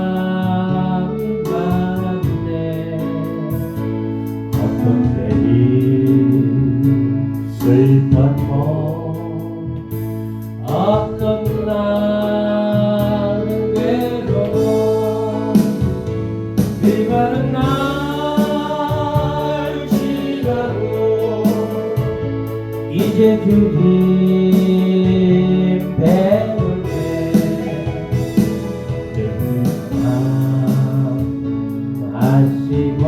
피곤함이 많네. 어떤 때는 슬펐고 어떤 날은 괴로워. 비 많은 날 지나고 이제 주님 배울 때늘 하시고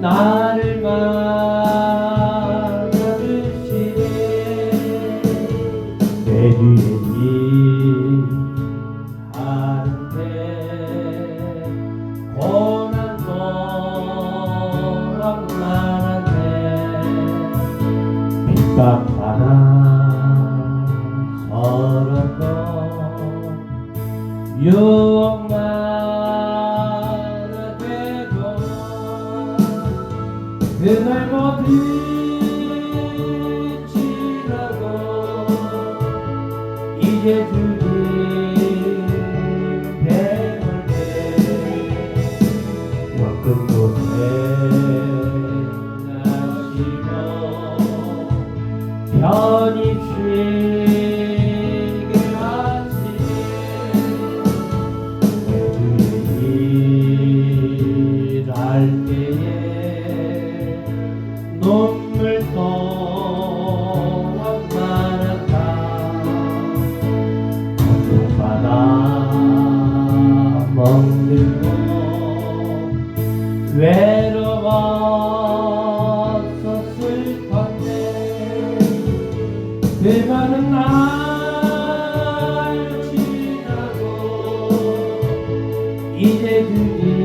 나를 만나주시네 내 주인이 하는데 고난도 많은데 핍박받아 서 유혹만 되고 그날 모두 지나고 이제 주님 배울 때 겪은 곳에 나시고 편히 쉬 일할 때에 눈물 또한 많았다 고통받아 멍들고 외로워서 슬펐네. 그 많은 날 지나고 이제 주님